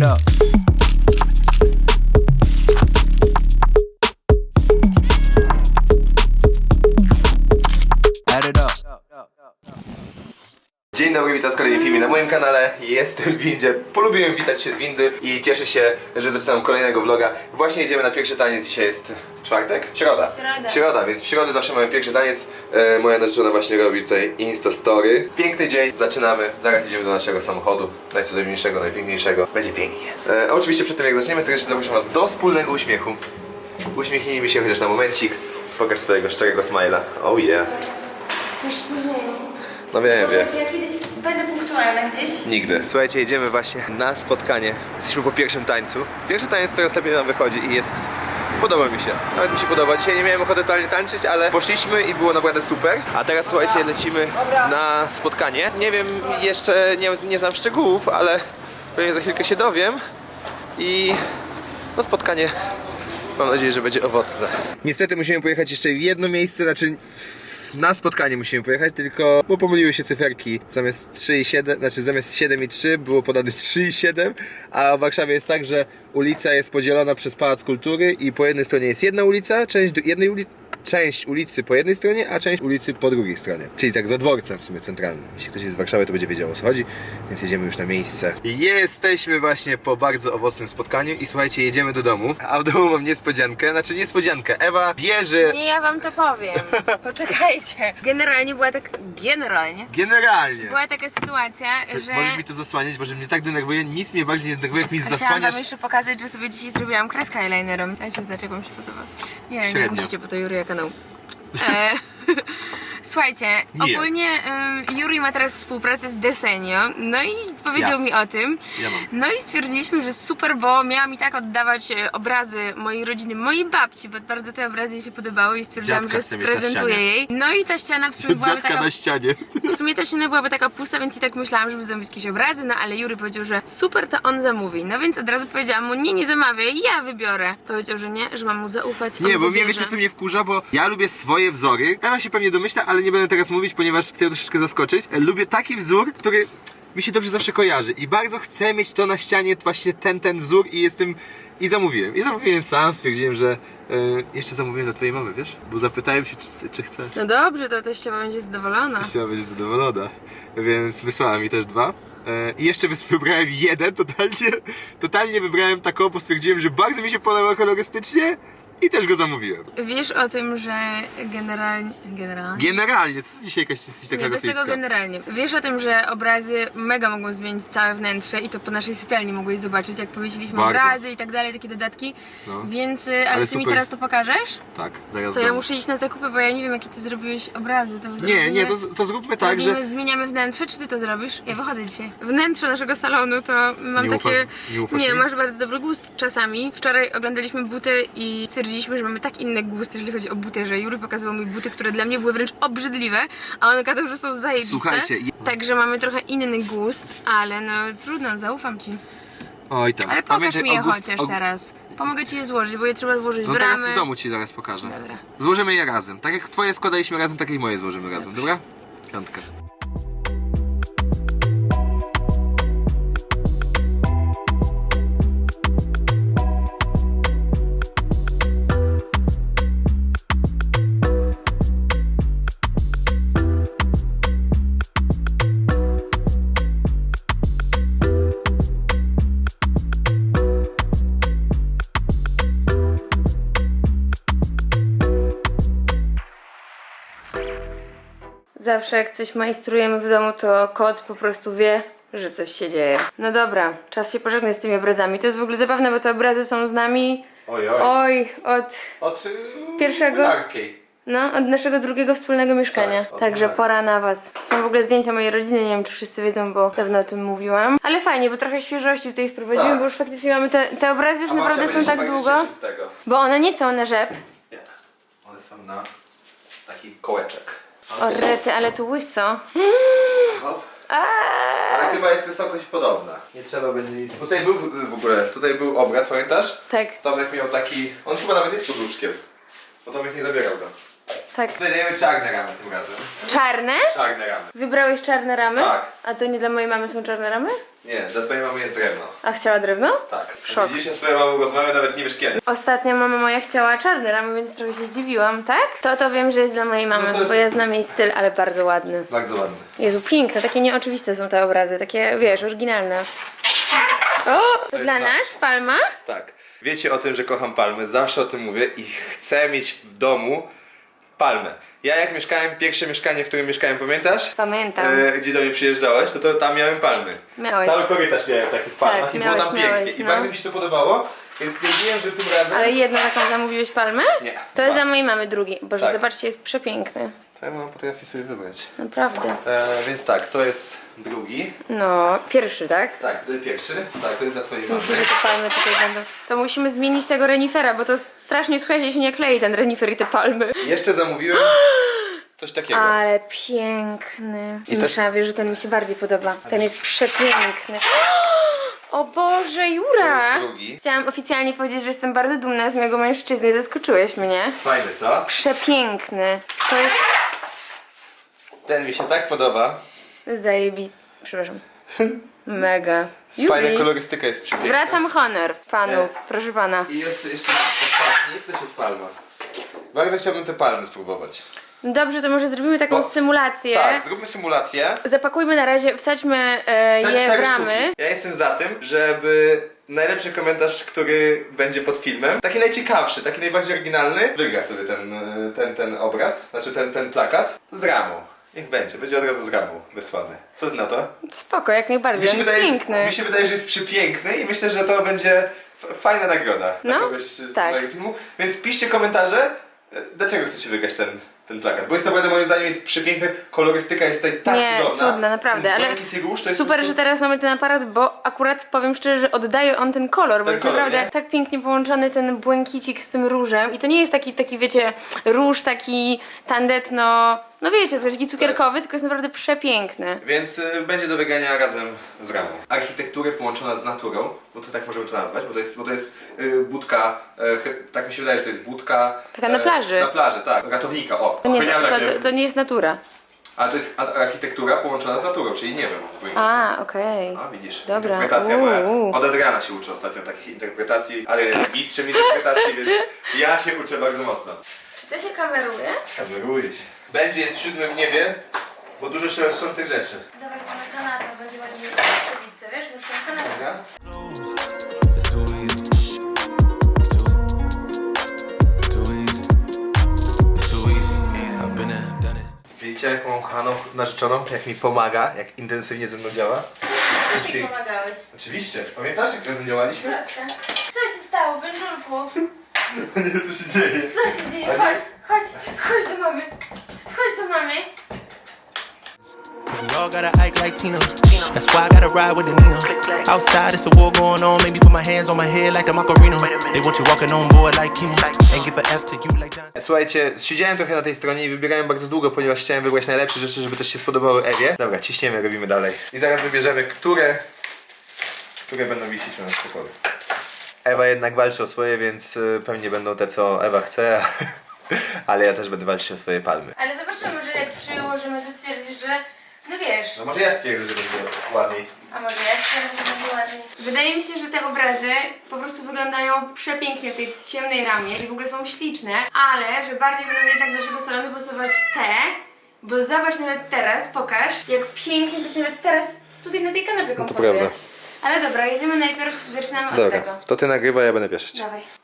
it up. Jestem w windzie. Polubiłem witać się z windy i cieszę się, że zaczynam kolejnego vloga. Właśnie jedziemy na pierwszy taniec. Dzisiaj jest czwartek? Środa. Środa. Środa, więc w środę zawsze mamy pierwszy taniec. E, moja narzeczona właśnie robi tutaj Insta Story. Piękny dzień, zaczynamy. Zaraz idziemy do naszego samochodu. Najcudowniejszego, najpiękniejszego. Będzie pięknie. E, oczywiście przed tym jak zaczniemy, serdecznie zapraszam Was do wspólnego uśmiechu. Uśmiechnijmy się chociaż na momencik. Pokaż swojego szczerego smajla. Oh yeah. Śmiesznie. No wiem, wiem. Ja kiedyś będę punktualna gdzieś? Nigdy. Słuchajcie, jedziemy właśnie na spotkanie. Jesteśmy po pierwszym tańcu. Pierwszy tańc coraz lepiej nam wychodzi i jest... Podoba mi się. Nawet mi się podoba. Dzisiaj nie miałem ochoty totalnie tańczyć, ale poszliśmy i było naprawdę super. A teraz słuchajcie, lecimy na spotkanie. Nie wiem, jeszcze nie, nie znam szczegółów, ale pewnie za chwilkę się dowiem. I no spotkanie mam nadzieję, że będzie owocne. Niestety musimy pojechać jeszcze w jedno miejsce, znaczy na spotkanie musimy pojechać, tylko bo pomyliły się cyferki. Zamiast 3 i 7, znaczy zamiast 7 i 3 było podane 3 i 7, a w Warszawie jest tak, że ulica jest podzielona przez Pałac Kultury i po jednej stronie jest jedna ulica, część jednej ulicy część ulicy po jednej stronie, a część ulicy po drugiej stronie. Czyli tak za dworcem w sumie centralnym. Jeśli ktoś jest z Warszawy, to będzie wiedział o co chodzi, więc jedziemy już na miejsce. Jesteśmy właśnie po bardzo owocnym spotkaniu i słuchajcie, jedziemy do domu, a w domu mam niespodziankę, znaczy niespodziankę. Ewa bierze Nie, ja wam to powiem. Poczekajcie. Generalnie była tak... Generalnie. generalnie. Była taka sytuacja, że... Możesz mi to zasłaniać, bo że mnie tak denerwuje, nic mnie bardziej nie denerwuje, jak mi Chciałam zasłaniasz. wam jeszcze pokazać, że sobie dzisiaj zrobiłam kreskę eyelinerem. Dajcie znać, jak wam się podoba. Nie, nie Średnio. musicie, bo to não. É. Słuchajcie, Nie. ogólnie Juri ma teraz współpracę z Desenio, no i powiedział Ja. mi o tym. Ja mam. No i stwierdziliśmy, że super, bo miałam i tak oddawać e, obrazy mojej rodziny, mojej babci, bo bardzo te obrazy jej się podobały i stwierdziłam, Dziadka że mieć na sprezentuję ścianie. jej. No i ta ściana w sumie byłaby Dziadka taka... na ścianie. W sumie ta ściana byłaby taka pusta, więc i tak myślałam, żeby zamówić jakieś obrazy, no ale Jury powiedział, że super, to on zamówi. No więc od razu powiedziałam mu, nie, nie zamawiaj, ja wybiorę. Powiedział, że nie, że mam mu zaufać. Nie, on bo mnie wybierze. wiecie co mnie wkurza, bo ja lubię swoje wzory. Ewa się pewnie domyśla, ale nie będę teraz mówić, ponieważ chcę ją troszeczkę zaskoczyć. E, Lubię taki wzór, który mi się dobrze zawsze kojarzy i bardzo chcę mieć to na ścianie, właśnie ten, ten wzór i jestem... I zamówiłem. I zamówiłem sam, stwierdziłem, że e, jeszcze zamówiłem dla twojej mamy, wiesz? Bo zapytałem się, czy, czy chce. No dobrze, to teściowa będzie zadowolona. Chciała być zadowolona, więc wysłała mi też dwa. E, I jeszcze wybrałem jeden, totalnie, totalnie wybrałem taką, bo stwierdziłem, że bardzo mi się podoba kolorystycznie i też go zamówiłem. Wiesz o tym, że generalnie... Generalnie? Generalnie, co ty dzisiaj jakaś jesteś taka Nie, bez tego generalnie. Wiesz o tym, że obrazy mega mogą zmienić całe wnętrze i to po naszej sypialni mogłeś zobaczyć, jak powiesiliśmy Bardzo. obrazy i tak dalej, takie dodatki. No. Więc, y, ale, Ale ty mi super. teraz to pokażesz? Tak, zaraz To ja dam. muszę iść na zakupy, bo ja nie wiem, jakie ty zrobiłeś obrazy. To Nie, nie, to, to zróbmy tak, Robimy, że... zmieniamy wnętrze, czy ty to zrobisz? Ja wychodzę dzisiaj. Wnętrze naszego salonu to mam Nie takie. ufasz- nie ufasz mi? masz bardzo dobry gust czasami. Wczoraj oglądaliśmy buty i stwierdziliśmy, że mamy tak inny gust, jeżeli chodzi o buty, że Jury pokazywał mi buty, które dla mnie były wręcz obrzydliwe, a on gadał, że są zajebiste. Słuchajcie, je- Także mamy trochę inny gust, ale no trudno, zaufam ci. Oj tam, Ale pokaż mi je chociaż teraz. Pomogę ci je złożyć, bo je trzeba złożyć No w teraz ramy. w domu ci zaraz pokażę. Dobra. Złożymy je razem. Tak jak twoje składaliśmy razem, tak jak moje złożymy razem, dobra? Piątkę. Zawsze jak coś majstrujemy w domu, to kot po prostu wie, że coś się dzieje. No dobra, czas się pożegnać z tymi obrazami. To jest w ogóle zabawne, bo te obrazy są z nami. Oj, oj. Oj, od. Od Pierwszego? No, od naszego drugiego wspólnego mieszkania. Tak, od Także nas. pora na was. To są w ogóle zdjęcia mojej rodziny, nie wiem czy wszyscy wiedzą, bo dawno o tym mówiłam. Ale fajnie, bo trochę świeżości tutaj wprowadzimy, Tak. bo już faktycznie mamy te, te obrazy już A naprawdę babcia są będzie tak się długo. z tego. Bo one nie są na rzep. Nie. One są na taki kołeczek. O rety, ale tu łyso. Hop. Aaaa. Ale chyba jest wysokość podobna. Nie trzeba będzie nic. Tutaj był w ogóle, tutaj był obraz, pamiętasz? Tak. Tomek miał taki. On chyba nawet jest pod łóżkiem. Bo Tomek nie zabierał go. Tak. Dajemy czarne ramy tym razem. Czarne? Czarne ramy. Wybrałeś czarne ramy? Tak. A to nie dla mojej mamy są czarne ramy? Nie, dla twojej mamy jest drewno. A chciała drewno? Tak. Szok. Widzisz, ja z twoją mamą rozmawiam, nawet nie wiesz kiedy. Ostatnio mama moja chciała czarne ramy, więc trochę się zdziwiłam, tak? To to wiem, że jest dla mojej mamy, No to jest- bo ja znam jej styl, ale bardzo ładny. Bardzo ładny. Jezu, piękne, takie nieoczywiste są te obrazy, takie, wiesz, oryginalne. O, to jest dla nasz. nas, Palma? Tak. Wiecie o tym, że kocham palmy, zawsze o tym mówię i chcę mieć w domu palmę. Ja jak mieszkałem, pierwsze mieszkanie, w którym mieszkałem, pamiętasz? Pamiętam. E, gdzie do mnie przyjeżdżałeś, to, to tam miałem palmy. Miałeś. Cały korytarz miałem takich palmach Tak, i było miałeś, tam pięknie. miałeś, I no. bardzo mi się to podobało, więc stwierdziłem, że tym razem... Ale jedną taką zamówiłeś palmę? Nie. To jest Dwa. dla mojej mamy drugi. Boże, Tak. zobaczcie, jest przepiękny. Ja mam potrafię sobie wybrać. Naprawdę. E, więc tak, to jest drugi. No, pierwszy, tak? Tak, to jest pierwszy. Tak, to jest dla twojej mamy. Myślę, że te palmy tutaj będą. To musimy zmienić tego renifera, bo to strasznie słuchajcie się nie klei ten renifer i te palmy. Jeszcze zamówiłem coś takiego. Ale piękny. I I też- Muszę że ten mi się bardziej podoba. Ten jest przepiękny. O Boże, Jura! To jest drugi. Chciałam oficjalnie powiedzieć, że jestem bardzo dumna z mojego mężczyzny. Zaskoczyłeś mnie. Fajny, co? Przepiękny. To jest Ten mi się tak podoba. zajebi... Przepraszam. Mega. Fajna kolorystyka jest przepiękna. Zwracam honor panu, E. proszę pana. I jest jeszcze ostatni, też jest palma. Bardzo chciałbym te palmy spróbować. Dobrze, to może zrobimy taką Bo- symulację. Tak, zróbmy symulację. Zapakujmy na razie, wsadźmy e, Te je w cztery ramy. sztuki. Ja jestem za tym, żeby najlepszy komentarz, który będzie pod filmem, taki najciekawszy, taki najbardziej oryginalny, wygra sobie ten, e, ten, ten obraz, znaczy ten, ten plakat z ramą. Niech będzie, będzie od razu z ramą wysłany. Co ty na to? Spoko, jak najbardziej, Mi się, on jest wydaje, że, piękny. mi się wydaje, że jest przepiękny i myślę, że to będzie f- fajna nagroda dla No, kogoś z tak. mojego filmu. Więc piszcie komentarze, e, dlaczego chcecie wygrać ten, ten plakat. Bo jest naprawdę moim zdaniem jest przepiękny, kolorystyka jest tutaj tak nie, cudowna. cudna, naprawdę, Ten ale błękit i róż to jest super, prostu... że teraz mamy ten aparat, bo akurat powiem szczerze, że oddaje on ten kolor, bo Ten jest kolor, naprawdę nie? tak pięknie połączony ten błękicik z tym różem i to nie jest taki, taki wiecie, róż taki tandetno, no wiecie, coś taki cukierkowy, tylko jest naprawdę przepiękny. Więc y, będzie do wygrania razem z ramą. Architekturę połączona z naturą, bo to tak możemy to nazwać, bo to jest, bo to jest y, budka, y, chy- tak mi się wydaje, że to jest budka... Taka na e, plaży. Na plaży, tak. Ratownika, o. To nie, ochroniarza to, się- to, to nie jest natura. Ale to jest a- architektura połączona z naturą, czyli nie wiem. A, okej. A widzisz, Dobra. interpretacja moja. Uuu. Od Adriana się uczę ostatnio takich interpretacji, ale jest mistrzem interpretacji, więc ja się uczę bardzo mocno. Czy to się kameruje? Kameruj się. Będzie jest w siódmym niebie, bo dużo szeleszczących rzeczy. Dawaj na kanapę, będzie ładnie przy pizzę, wiesz, masz tą kanapę. Dobra? Widzicie jak mam kochaną narzeczoną, jak mi pomaga, jak intensywnie ze mną działa? Też mi pomagałeś. Oczywiście. Pamiętasz jak razem działaliśmy? Proste. Co się stało, Benżulku? Nie, co się dzieje? Co się dzieje? Chodź, chodź, chodź do mamy. Chodź do mamy. We all gotta act like Tina. That's why I gotta ride with the Nina. Outside, it's a war going on. Make me put my hands on my head like the Macarena. They want you walking on board like Kima. And give a F to you like John. Słuchajcie, siedziałem trochę na tej stronie i wybierałem bardzo długo, ponieważ chciałem wybrać najlepsze rzeczy, żeby też się spodobały Ewie. Dobra, ciśniemy, robimy dalej. I zaraz wybierzemy, które, które będą wisieć na naszym pokoju. Ewa jednak walczy o swoje, więc y, pewnie będą te, co Ewa chce, ale ja też będę walczyć o swoje palmy. Ale zobaczymy, może jak przyłożymy, to stwierdzisz, że no wiesz. No może ja stwierdzę, że będzie ładniej. A może ja stwierdzę, że będzie ładniej. Wydaje mi się, że te obrazy po prostu wyglądają przepięknie w tej ciemnej ramie i w ogóle są śliczne, ale że bardziej będą jednak do naszego salonu pasować te, bo zobacz nawet teraz, pokaż, jak pięknie to się nawet teraz tutaj na tej kanapie komponuje. prawda. Ale dobra, jedziemy najpierw, zaczynamy od tego. Dobra, to ty nagrywaj, ja będę wieszać. Dawaj.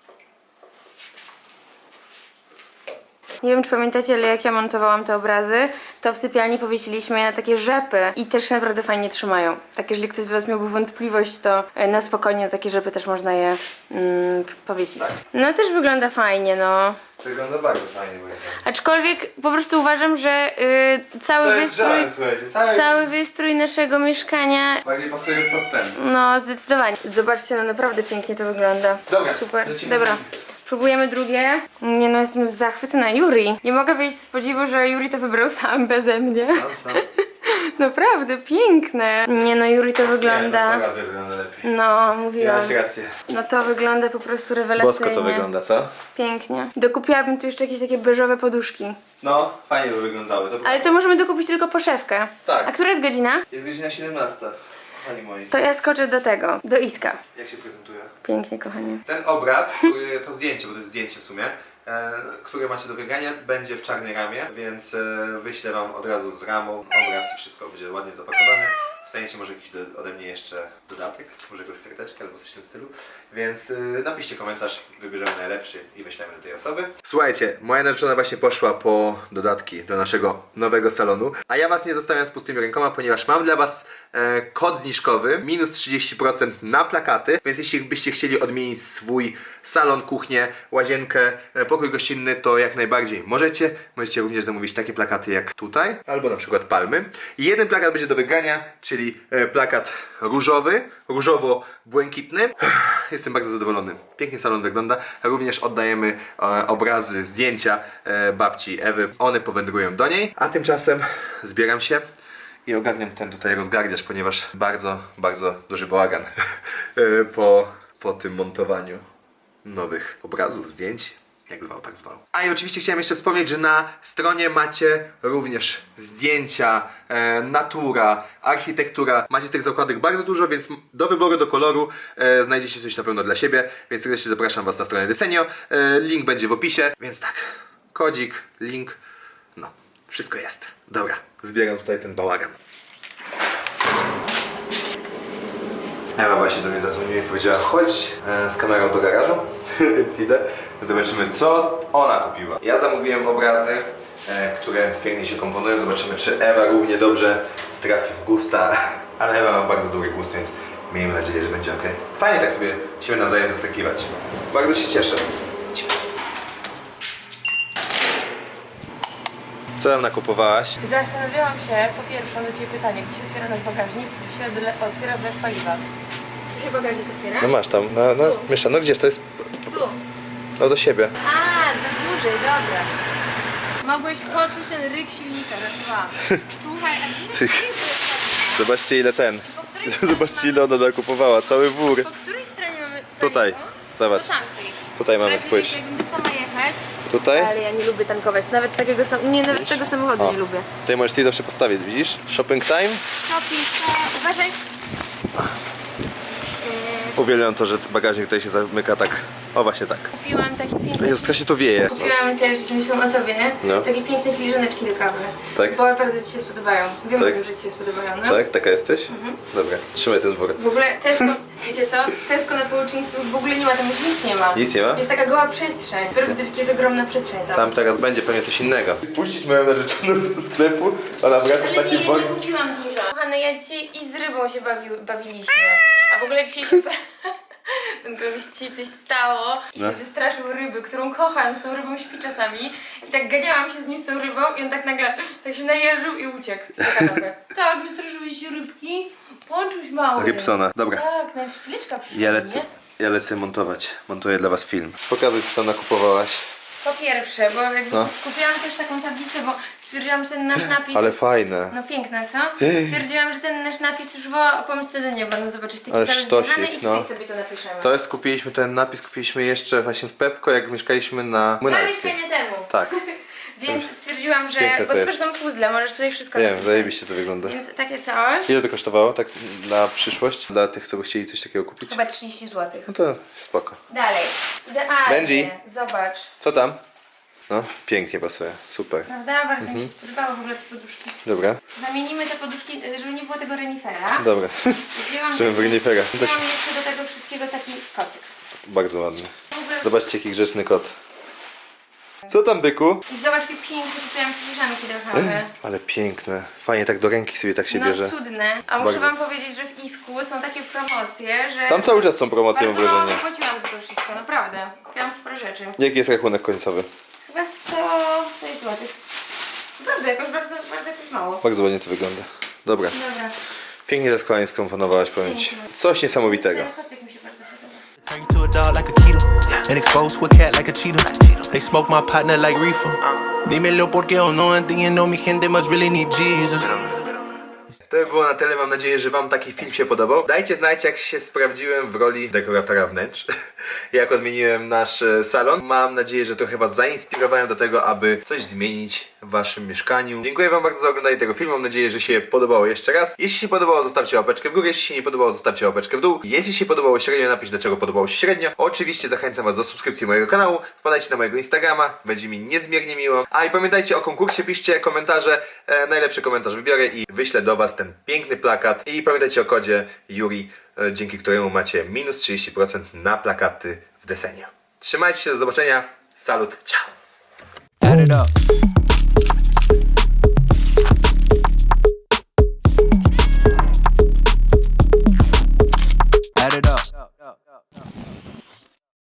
Nie wiem, czy pamiętacie, ale jak ja montowałam te obrazy, to w sypialni powiesiliśmy je na takie rzepy i też się naprawdę fajnie trzymają. Tak, jeżeli ktoś z Was miałby wątpliwość, to e, na spokojnie na takie rzepy też można je mm, powiesić. No też wygląda fajnie, no. Wygląda bardzo fajnie, bo jest. Aczkolwiek po prostu uważam, że y, cały wystrój, słuchajcie, cały, cały wystrój naszego mieszkania Bardziej pasuje pod ten. No, zdecydowanie. Zobaczcie, no naprawdę pięknie to wygląda. Dobra, Super. lecimy Dobra. Próbujemy drugie. Nie no, jestem zachwycona. Juri. Nie mogę wyjść z podziwu, że Juri to wybrał sam beze mnie. Sam, sam. Naprawdę, piękne. Nie no, Juri to wygląda... razy wygląda lepiej. No, mówiłam. Miałeś rację. No to wygląda po prostu rewelacyjnie. Bosko to wygląda, co? Pięknie. Dokupiłabym tu jeszcze jakieś takie beżowe poduszki. No, fajnie by wyglądały. To Ale to możemy dokupić tylko poszewkę. Tak. A która jest godzina? Jest godzina 17. Pani moi. To ja skoczę do tego, do Iska. Jak się prezentuje? Pięknie, kochanie. Ten obraz, który, to zdjęcie, bo to jest zdjęcie w sumie, e, które macie do wygrania, będzie w czarnej ramie, więc e, wyślę wam od razu z ramą obraz i wszystko będzie ładnie zapakowane. Dostaniecie może jakiś do, ode mnie jeszcze dodatek, może jakąś karteczkę albo coś w tym stylu. Więc e, napiszcie komentarz, wybierzemy najlepszy i wyślemy do tej osoby. Słuchajcie, moja narzeczona właśnie poszła po dodatki do naszego nowego salonu, a ja was nie zostawiam z pustymi rękoma, ponieważ mam dla was e, kod zniżkowy, minus 30% na plakaty, więc jeśli byście chcieli odmienić swój salon, kuchnię, łazienkę, e, pokój gościnny, to jak najbardziej możecie. Możecie również zamówić takie plakaty jak tutaj, albo na przykład palmy. I jeden plakat będzie do wygrania, czyli e, plakat różowy, różowo-błękitny. Jestem bardzo zadowolony. Pięknie salon wygląda. Również oddajemy e, obrazy, zdjęcia e, babci Ewy. One powędrują do niej. A tymczasem zbieram się i ogarniam ten tutaj rozgardiasz, ponieważ bardzo, bardzo duży bałagan po, po tym montowaniu nowych obrazów, zdjęć. Jak zwał, tak zwał. A i oczywiście chciałem jeszcze wspomnieć, że na stronie macie również zdjęcia, e, natura, architektura. Macie tych zakładek bardzo dużo, więc do wyboru, do koloru e, znajdziecie coś na pewno dla siebie. Więc serdecznie zapraszam Was na stronę Desenio. E, link będzie w opisie, więc tak. Kodzik, link, no, wszystko jest. Dobra, zbieram tutaj ten bałagan. Ewa właśnie do mnie zadzwoniła i powiedziała chodź e, z kamerą do garażu, więc idę. Zobaczymy co ona kupiła. Ja zamówiłem obrazy, e, które pięknie się komponują. Zobaczymy czy Ewa równie dobrze trafi w gusta. Ale Ewa ma bardzo dobry gust, więc miejmy nadzieję, że będzie ok. Fajnie tak sobie się nawzajem zaskakiwać. Bardzo się cieszę. Co tam nakupowałaś? Zastanawiałam się, po pierwsze, mam do Ciebie pytanie, gdzie się otwiera nasz bagażnik? Gdzie się odle- otwiera we paliwa? Tu się bagażnik otwiera? No masz tam, no, no Mysza, no gdzież to jest? Tu. No do siebie. A, to jest dłużej, dobra. Mogłeś poczuć ten ryk silnika, raz dwa. Słuchaj, a gdzie Zobaczcie ile ten. Po której stronie Zobaczcie ile ona nakupowała, cały wór. Po której stronie mamy Tutaj, paliwo? zobacz. Tutaj mamy, Która spójrz. Jakbym sama. Tutaj? Ale ja nie lubię tankować. Nawet takiego sam... Nie, nawet tego samochodu O. nie lubię. Tutaj możesz sobie zawsze postawić, widzisz? Shopping time? Shopping, uważaj. Uwielbiam to, że bagażnik tutaj się zamyka tak. O właśnie tak. Kupiłam takie piękne... Jezus, się to wieje. Kupiłam też z myślą o tobie, No. takie piękne filiżaneczki do kawy. Tak? Bo bardzo ci się spodobają. Wiem Tak? o tym, że ci się spodobają, no. Tak? Taka jesteś? Dobra, trzymaj ten wór. W ogóle Tesco, wiecie co? Tesco na Połczyńsku już w ogóle nie ma, tam już nic nie ma. Nic nie ma? Jest taka goła przestrzeń. Jaka jest ogromna przestrzeń tam. Tam teraz będzie pewnie coś innego. Puścić moją narzeczoną do sklepu, ona wraca z Ale nie, takim nie worem. kupiłam dużo. Kochane, ja dzisiaj i z rybą się bawi, bawiliśmy. A w ogóle dzisiaj się... Gdyby się dzisiaj coś stało i No. się wystraszył ryby, którą kocham, z tą rybą śpi czasami. I tak ganiałam się z nim z tą rybą i on tak nagle tak się najeżył i uciekł tak, wystraszyłeś się rybki? Poczuć mały. Rybsona, dobra. Tak, nawet szpileczka przyszła, Ja lecę, nie? ja lecę montować. Montuję dla was film. Pokazuj co nakupowałaś. Po pierwsze, bo jakby No. kupiłam też taką tablicę, bo stwierdziłam, że ten nasz napis... Ale fajne. No piękne, co? Ej. Stwierdziłam, że ten nasz napis już woła o pomstę do nieba. No zobaczysz, taki Ale cały sztosik, zjechany i tutaj no. sobie to napiszemy. To jest, kupiliśmy ten napis, kupiliśmy jeszcze właśnie w Pepko, jak mieszkaliśmy na Dwa Młynarskiej. mieszkania temu. Tak, Więc stwierdziłam, że... Piękne Bo to jest. są puzzle, możesz tutaj wszystko wiem, napisać. zajebiście to wygląda. Więc takie coś. Ile to kosztowało, tak na przyszłość? Dla tych, co by chcieli coś takiego kupić? Chyba 30 zł. No to spoko. Dalej. Idealnie. Benji. Zobacz. Co tam? No, pięknie pasuje, super. Prawda? Bardzo Mhm. mi się spodobały w ogóle te poduszki. Dobra, Zamienimy te poduszki, żeby nie było tego renifera. dobra. Wzięłam, Żeby renifera. wzięłam jeszcze do tego wszystkiego taki kocyk. Bardzo ładny. W ogóle- Zobaczcie, jaki grzeczny kot. Co tam, byku? I zobacz, jakie piękne kupiłam filiżanki do kawy. Ale piękne. Fajnie tak do ręki sobie tak się No bierze. cudne. A muszę Bardzo. wam powiedzieć, że w Isku są takie promocje, że... Tam cały czas są promocje, mam Bardzo mało wrażenie. zapłaciłam za to wszystko, naprawdę. Kupiłam sporo rzeczy. Jaki jest rachunek końcowy? Chyba 100 coś złotych. Naprawdę, jakoś bardzo, bardzo jakoś mało. Bardzo ładnie to wygląda. Dobra. Dobra. Pięknie te składanie skomponowałaś, powiem ci. Coś niesamowitego. Ten kocyk mi się bardzo podoba. Turn you to a dog like a keto. And expose to a cat like a cheetah. They smoke my partner like reefer. Uh. Dímelo porque o no entiendo mi gente must really need Jesus. To by było na tyle, mam nadzieję, że wam taki film się podobał. Dajcie znać, jak się sprawdziłem w roli dekoratora wnętrz. jak odmieniłem nasz e, salon. Mam nadzieję, że trochę was zainspirowałem do tego, aby coś zmienić w waszym mieszkaniu. Dziękuję wam bardzo za oglądanie tego filmu. Mam nadzieję, że się podobało jeszcze raz. Jeśli się podobało, zostawcie łapeczkę w górę. Jeśli się nie podobało, zostawcie łapeczkę w dół. Jeśli się podobało średnio, napisz dlaczego podobało się średnio. Oczywiście zachęcam was do subskrypcji mojego kanału. Wpadajcie na mojego Instagrama. Będzie mi niezmiernie miło. A i pamiętajcie o konkursie, piszcie komentarze. E, najlepszy komentarz wybiorę i wyślę do was ten piękny plakat. I pamiętajcie o kodzie Yuri, e, dzięki któremu macie minus 30% na plakaty w desenie. Trzymajcie się, do zobaczenia. Salut, ciao!